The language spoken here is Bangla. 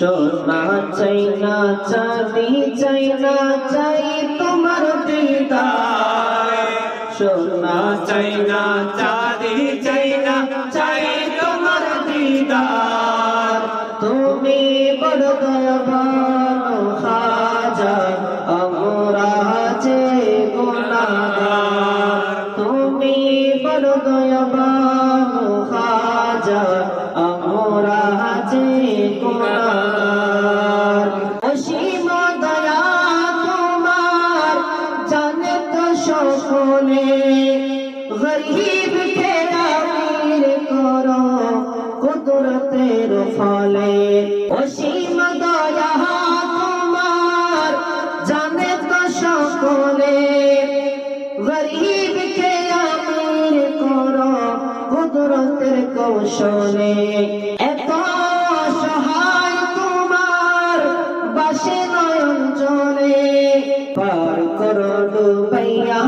সোনা চাই না চাঁদি চাই না চাই তোমার দিদার। সোনা চাই না চাঁদি চাই না চাই তোমার দিদার। তুমি বড় দয়াবান খাজা আমরা যে গুনাহগার তুমি বড় দয়াবান খাজা অসীম দয়া তোমার জানে তো সকলে। গরিব কে আমির করো কুদরতের ফলে। অসীম দয়া তোমার জানে তো সকলে। গরিব কে আমির করো কুদরতের কৌশলে।